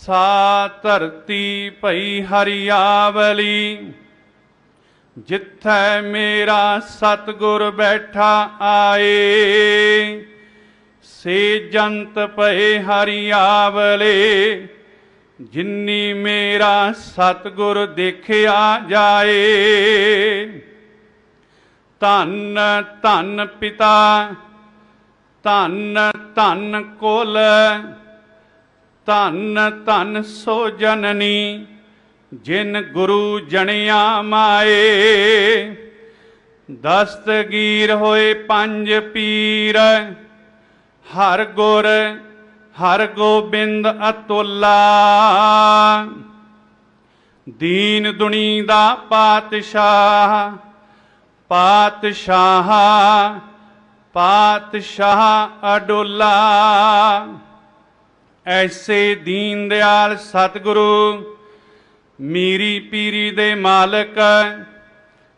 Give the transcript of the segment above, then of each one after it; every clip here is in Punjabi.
ਸਾ ਧਰਤੀ ਭਈ ਹਰਿਆਵਲੀ। ਜਿੱਥੈ ਮੇਰਾ ਸਤਗੁਰ ਬੈਠਾ ਆਏ, ਸੇ ਜੰਤ ਭਏ ਹਰਿਆਵਲੇ। ਜਿੰਨੀ ਮੇਰਾ ਸਤਗੁਰ ਦੇਖਿਆ ਜਾਏ, ਧੰਨ ਧੰਨ ਪਿਤਾ, ਧੰਨ ਧੰਨ ਕੋਲ ਧੰਨ ਧੰਨ ਸੋ ਜਨਨੀ, ਜਿਨ ਗੁਰੂ ਜਣਿਆ ਮਾਏ। ਦਸਤਗੀਰ ਹੋਏ ਪੰਜ ਪੀਰ, ਹਰ ਗੁਰ, ਹਰ ਗੋਬਿੰਦ ਅਤੁੱਲਾ। ਦੀਨ ਦੁਨੀ ਦਾ ਪਾਤਸ਼ਾਹ ਪਾਤਸ਼ਾਹ ਪਾਤਸ਼ਾਹ ਅਡੋਲਾ। ਐਸੇ ਦੀਨ ਦਿਆਲ ਸਤਿਗੁਰੂ, ਮੀਰੀ ਪੀਰੀ ਦੇ ਮਾਲਕ,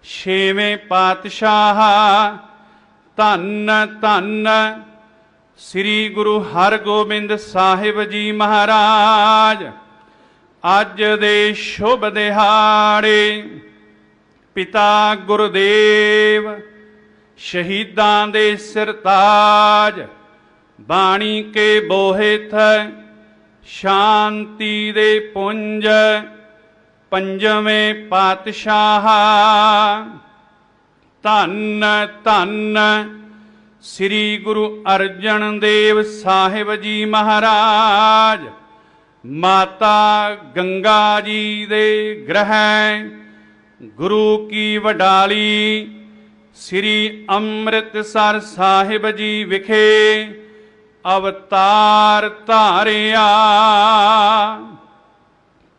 ਛੇਵੇਂ ਪਾਤਸ਼ਾਹ, ਧੰਨ ਧੰਨ ਸ੍ਰੀ ਗੁਰੂ ਹਰਗੋਬਿੰਦ ਸਾਹਿਬ ਜੀ ਮਹਾਰਾਜ। ਅੱਜ ਦੇ ਸ਼ੁਭ ਦਿਹਾੜੇ ਪਿਤਾ ਗੁਰਦੇਵ, ਸ਼ਹੀਦਾਂ ਦੇ ਸਿਰਤਾਜ, ਬਾਣੀ ਕੇ ਬੋਹਿਤ ਸ਼ਾਂਤੀ ਦੇ ਪੁੰਜ ਪੰਜਵੇਂ ਪਾਤਸ਼ਾਹ। ਧੰਨ ਧੰਨ ਸ੍ਰੀ ਗੁਰੂ ਅਰਜਨ ਦੇਵ ਸਾਹਿਬ ਜੀ ਮਹਾਰਾਜ। ਮਾਤਾ ਗੰਗਾ ਜੀ ਦੇ ਗ੍ਰਹਿ, ਗੁਰੂ ਕੀ ਵਡਾਲੀ, ਸ੍ਰੀ ਅੰਮ੍ਰਿਤਸਰ ਸਾਹਿਬ ਜੀ ਵਿਖੇ ਅਵਤਾਰ ਧਾਰਿਆ।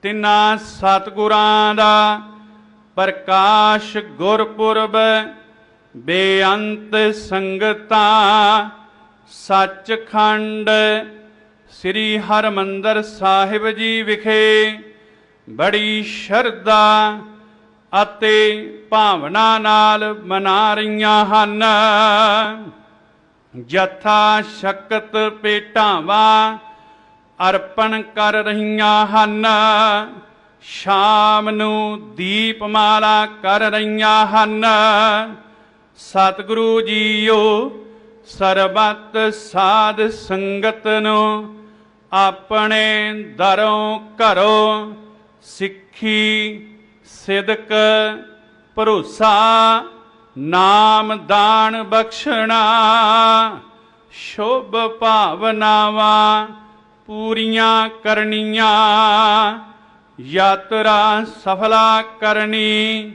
ਤਿੰਨਾਂ ਸਤਿਗੁਰਾਂ ਦਾ ਪ੍ਰਕਾਸ਼ ਗੁਰਪੁਰਬ, ਬੇਅੰਤ ਸੰਗਤਾਂ, ਸੱਚਖੰਡ ਸ੍ਰੀ ਹਰਮੰਦਰ ਸਾਹਿਬ ਜੀ ਵਿਖੇ ਬੜੀ ਸ਼ਰਧਾ ਅਤੇ ਭਾਵਨਾ ਨਾਲ ਮਨਾ ਰਹੀਆਂ ਹਨ। ਜਥਾ ਸ਼ਕਤ ਪੇਟਾਵਾਂ, ਅਰਪਣ ਕਰ ਰਹੀਆਂ ਹਨ। ਸ਼ਾਮ ਨੂੰ ਦੀਪਮਾਲਾ ਕਰ ਰਹੀਆਂ ਹਨ। ਸਤਿਗੁਰੂ ਜੀਓ, ਸਰਬੱਤ ਸਾਧ ਸੰਗਤ ਨੂੰ ਆਪਣੇ ਦਰੋਂ ਘਰੋਂ ਸਿੱਖੀ, ਸਿਦਕ, ਭਰੋਸਾ ਨਾਮ ਦਾਨ ਬਖਸ਼ਣਾ ਸ਼ੁਭ ਭਾਵਨਾਵਾਂ ਪੂਰੀਆਂ ਕਰਨੀਆਂ ਯਾਤਰਾ ਸਫਲਾ ਕਰਨੀ